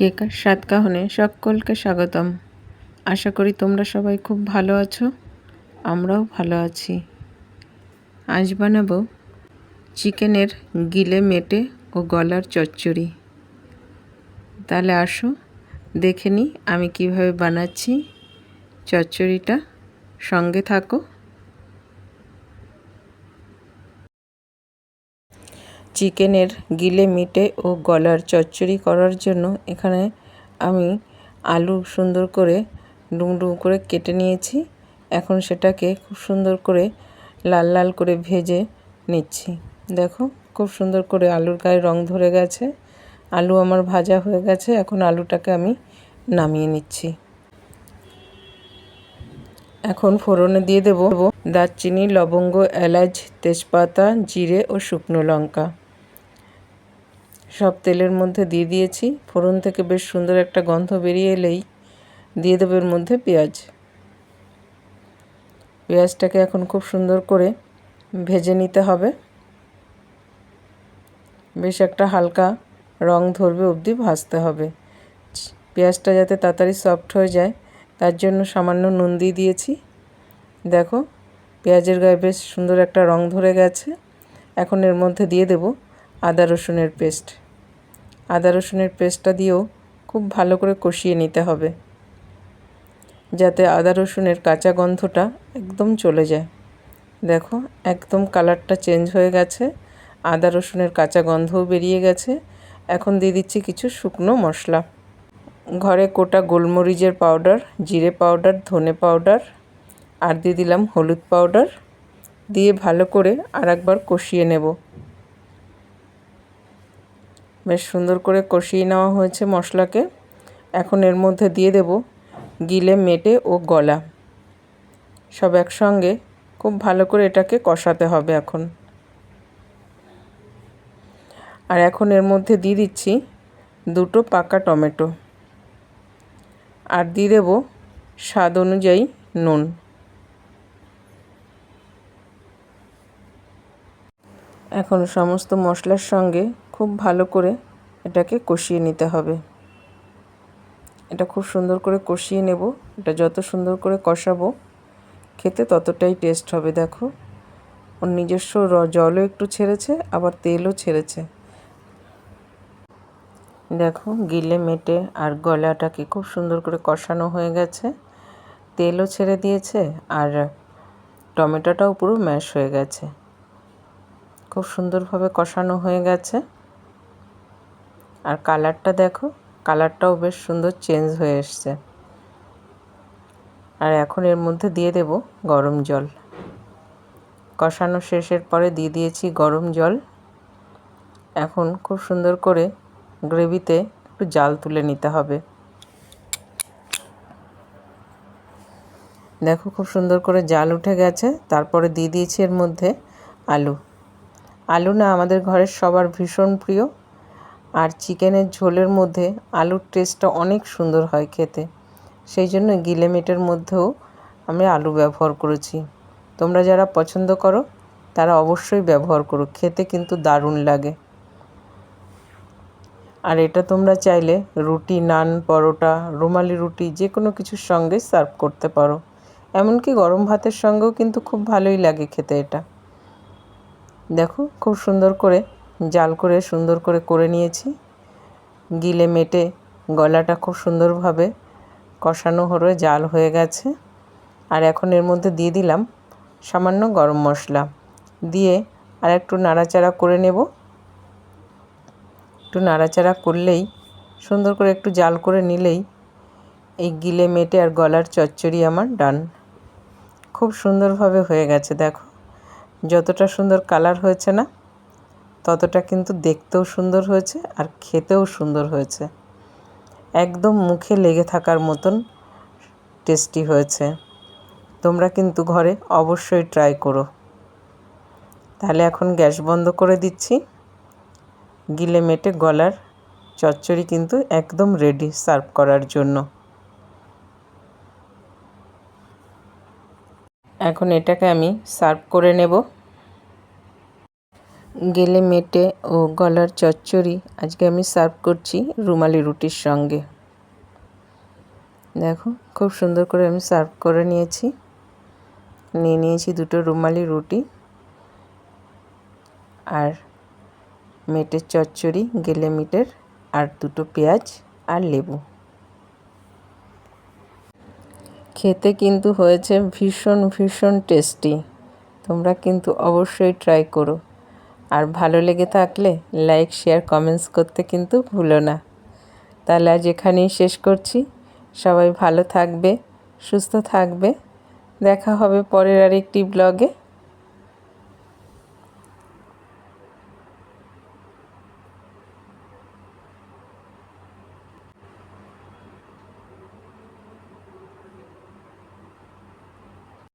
কেকার স্বাদ কাহনে সকলকে স্বাগতম। আশা করি তোমরা সবাই খুব ভালো আছো, আমরাও ভালো আছি। আজ বানাবো চিকেনের গিলে মেটে ও গলার চচ্চড়ি। তাহলে আসো, দেখে নিই আমি কীভাবে বানাচ্ছি। চচ্চড়িটা সঙ্গে থাকো। চিকেনের গিলে মিটে ও গলার চচ্চড়ি করার জন্য এখানে আমি আলু সুন্দর করে ডুম ডুম করে কেটে নিয়েছি। এখন সেটাকে খুব সুন্দর করে লাল লাল করে ভেজে নিচ্ছি। দেখো, খুব সুন্দর করে আলুর গায়ে রং ধরে গেছে। আলু আমার ভাজা হয়ে গেছে, এখন আলুটাকে আমি নামিয়ে নিচ্ছি। এখন ফোড়নে দিয়ে দেবো দারচিনি, লবঙ্গ, এলাচ, তেজপাতা, জিরে ও শুকনো লঙ্কা। সব তেলের মধ্যে দিয়ে দিয়েছি। ফোড়ন থেকে বেশ সুন্দর একটা গন্ধ বেরিয়ে এলেই দিয়ে দেবো এর মধ্যে পেঁয়াজ। পেঁয়াজটাকে এখন খুব সুন্দর করে ভেজে নিতে হবে। বেশ একটা হালকা রং ধরবে অবধি ভাজতে হবে। পেঁয়াজটা যাতে তাড়াতাড়ি সফট হয়ে যায়, তার জন্য সামান্য নুন দিয়ে দিয়েছি। দেখো, পেঁয়াজের গায়ে বেশ সুন্দর একটা রং ধরে গেছে। এখন এর মধ্যে দিয়ে দেব আদা রসুনের পেস্ট। আদা রসুনের পেস্টটা দিয়েও খুব ভালো করে কষিয়ে নিতে হবে। যাতে আদা রসুনের কাঁচা গন্ধটা একদম চলে যায়। দেখো, একদম কালারটা চেঞ্জ হয়ে গেছে। আদা রসুনের কাঁচা গন্ধও বেরিয়ে গেছে। এখন দিয়ে দিচ্ছি কিছু শুকনো মশলা। ঘরে কোটা গোলমরিচের পাউডার, জিরে পাউডার, ধনে পাউডার আর দিয়ে দিলাম হলুদ পাউডার। দিয়ে ভালো করে আর একবার কষিয়ে নেব। বেশ সুন্দর করে কষিয়ে নেওয়া হয়েছে মশলাকে। এখন এর মধ্যে দিয়ে দেব গিলে, মেটে ও গলা। সব একসঙ্গে খুব ভালো করে এটাকে কষাতে হবে এখন। আর এখন এর মধ্যে দিয়ে দিচ্ছি দুটো পাকা টমেটো। আর দিয়ে দেবো স্বাদ অনুযায়ী নুন। এখন সমস্ত মশলার সঙ্গে খুব ভালো করে এটাকে কষিয়ে নিতে হবে। এটা খুব সুন্দর করে কষিয়ে নেব। এটা যত সুন্দর করে কষাবো, খেতে ততটাই টেস্ট হবে, দেখো। ওর নিজস্ব জলও একটু ছেড়েছে, আবার তেলও ছেড়েছে। দেখো, গিলে মেটে আর গলাটাকে খুব সুন্দর করে কষানো হয়ে গেছে। তেলও ছেড়ে দিয়েছে আর টমেটোটাও পুরো ম্যাশ হয়ে গেছে। খুব সুন্দরভাবে কষানো হয়ে গেছে। আর কালারটা দেখো, কালারটাও বেশ সুন্দর চেঞ্জ হয়ে এসছে। আর এখন এর মধ্যে দিয়ে দেব গরম জল। কষানো শেষের পরে দিয়ে দিয়েছি গরম জল। এখন খুব সুন্দর করে গ্রেভিতে একটু জাল তুলে নিতে হবে। দেখো খুব সুন্দর করে জাল উঠে গেছে, তারপরে দিয়ে দিয়েছি এর মধ্যে আলু। আলু না আমাদের ঘরের সবার ভীষণ প্রিয়। আর চিকেনের ঝোলের মধ্যে আলুর টেস্টটা অনেক সুন্দর হয় খেতে। সেই জন্য গিলে মেটের মধ্যেও আমি আলু ব্যবহার করেছি। তোমরা যারা পছন্দ করো, তারা অবশ্যই ব্যবহার করো। খেতে কিন্তু দারুণ লাগে। আর এটা তোমরা চাইলে রুটি, নান, পরোটা, রুমালি রুটি যে কোনো কিছুর সঙ্গে সার্ভ করতে পারো। এমনকি গরম ভাতের সঙ্গেও কিন্তু খুব ভালোই লাগে খেতে এটা। দেখো, খুব সুন্দর করে জাল করে সুন্দর করে করে নিয়েছি। গিলে মেটে গলাটা খুব সুন্দরভাবে কষানো হয়ে জাল হয়ে গেছে। আর এখন এর মধ্যে দিয়ে দিলাম সামান্য গরম মশলা। দিয়ে আর একটু নাড়াচাড়া করে নেব। একটু নাড়াচাড়া করলেই, সুন্দর করে একটু জাল করে নিলেই এই গিলে মেটে আর গলার চচ্চড়ি আমার ডান। খুব সুন্দরভাবে হয়ে গেছে, দেখো। যতটা সুন্দর কালার হয়েছে না ততটা কিন্তু দেখতেও সুন্দর হয়েছে আর খেতেও সুন্দর হয়েছে। একদম মুখে লেগে থাকার মতন টেস্টি হয়েছে। তোমরা কিন্তু ঘরে অবশ্যই ট্রাই করো। তাহলে এখন গ্যাস বন্ধ করে দিচ্ছি। গিলে মেটে গলার চচ্চড়ি কিন্তু একদম রেডি সার্ভ করার জন্য। এখন এটাকে আমি সার্ভ করে নেব। গেলে মেটে ও গলার চচ্চড়ি আজকে আমি সার্ভ করছি রুমালি রুটির সঙ্গে। দেখো, খুব সুন্দর করে আমি সার্ভ করে নিয়েছি। নিয়ে নিয়েছি দুটো রুমালি রুটি আর মেটের চচ্চড়ি, গেলে মিটের আর দুটো পেঁয়াজ আর লেবু। খেতে কিন্তু হয়েছে ভীষণ ভীষণ টেস্টি। তোমরা কিন্তু অবশ্যই ট্রাই করো। আর ভালো লেগে থাকলে লাইক শেয়ার কমেন্টস করতে কিন্তু ভুলো না। তাহলে আজ এখানেই শেষ করছি। সবাই ভালো থাকবে, সুস্থ থাকবে। দেখা হবে পরের আর একটি ব্লগে